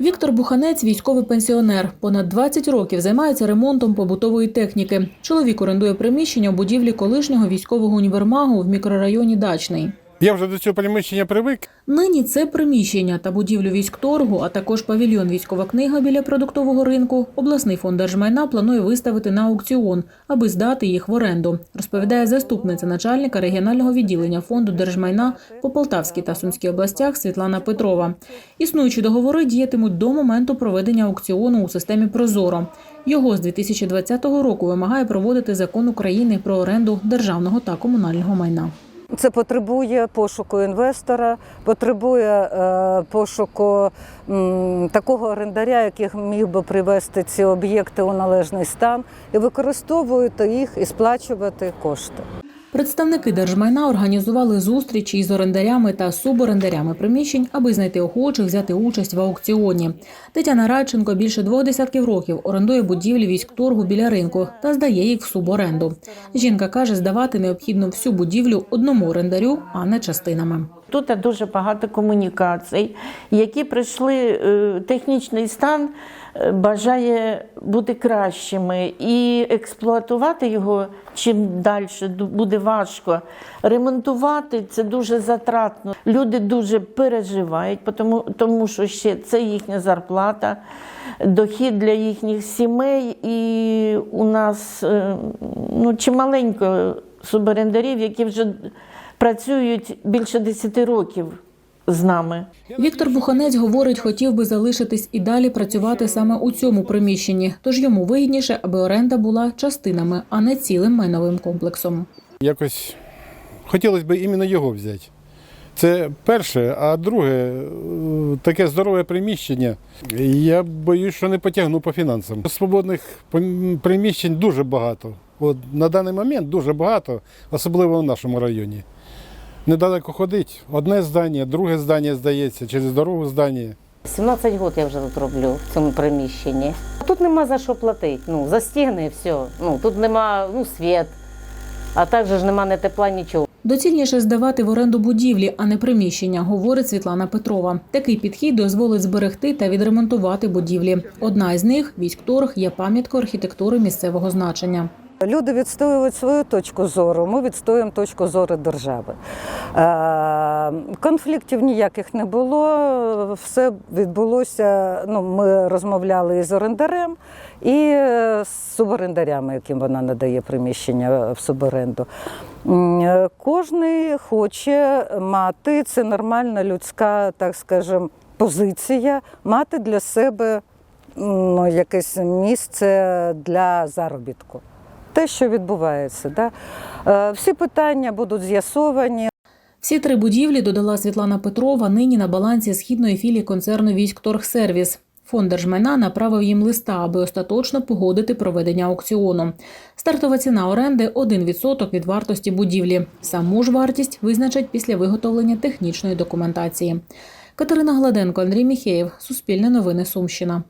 Віктор Буханець військовий пенсіонер. Понад 20 років займається ремонтом побутової техніки. Чоловік орендує приміщення у будівлі колишнього військового універмагу в мікрорайоні Дачний. Я вже до цього приміщення привик. Нині це приміщення та будівлю військторгу, а також павільйон військова книга біля продуктового ринку. Обласний фонд держмайна планує виставити на аукціон, аби здати їх в оренду, розповідає заступниця начальника регіонального відділення фонду держмайна по Полтавській та Сумській областях Світлана Петрова. Існуючі договори діятимуть до моменту проведення аукціону у системі Прозоро. Його з 2020 року вимагає проводити закон України про оренду державного та комунального майна. Це потребує пошуку інвестора, потребує е, пошуку такого орендаря, який міг би привести ці об'єкти у належний стан і використовувати їх і сплачувати кошти. Представники держмайна організували зустрічі із орендарями та суборендарями приміщень, аби знайти охочих взяти участь в аукціоні. Тетяна Радченко більше двох десятків років орендує будівлі військторгу біля ринку та здає їх в суборенду. Жінка каже, здавати необхідно всю будівлю одному орендарю, а не частинами. Тут дуже багато комунікацій, які прийшли е, технічний стан е, бажає бути кращими, і експлуатувати його чим далі буде важко. Ремонтувати це дуже затратно. Люди дуже переживають, тому, тому що ще це їхня зарплата, дохід для їхніх сімей. І у нас е, ну, чималенько суборендарів, які вже працюють більше 10 років з нами. Віктор Буханець говорить, хотів би залишитись і далі працювати саме у цьому приміщенні, тож йому вигідніше, аби оренда була частинами, а не цілим майновим комплексом. Якось хотілося б іменно його взяти. Це перше, а друге, таке здорове приміщення. Я боюсь, що не потягну по фінансам. Свободних приміщень дуже багато. От на даний момент дуже багато, особливо в нашому районі. Недалеко ходить. Одне здання, друге здання здається, через дорогу здання. 17 років я вже тут роблю в цьому приміщенні. Тут нема за що платити. Ну, за стіни і все. Ну, тут нема ну, світ, а також ж нема ні тепла, нічого. Доцільніше здавати в оренду будівлі, а не приміщення, говорить Світлана Петрова. Такий підхід дозволить зберегти та відремонтувати будівлі. Одна із них військторг є пам'яткою архітектури місцевого значення. Люди відстоюють свою точку зору, ми відстоюємо точку зору держави. Е, Конфліктів ніяких не було, все відбулося. Ну, ми розмовляли із орендарем і з суборендарями, яким вона надає приміщення в суборенду. Е, Кожний хоче мати, це нормальна людська, так скажем, позиція, мати для себе ну, якесь місце для заробітку те, що відбувається. Да? Е, Всі питання будуть з'ясовані. Всі три будівлі, додала Світлана Петрова, нині на балансі східної філії концерну «Військторгсервіс». Фонд держмайна направив їм листа, аби остаточно погодити проведення аукціону. Стартова ціна оренди 1% від вартості будівлі. Саму ж вартість визначать після виготовлення технічної документації. Катерина Гладенко, Андрій Міхеєв, Суспільне новини Сумщина.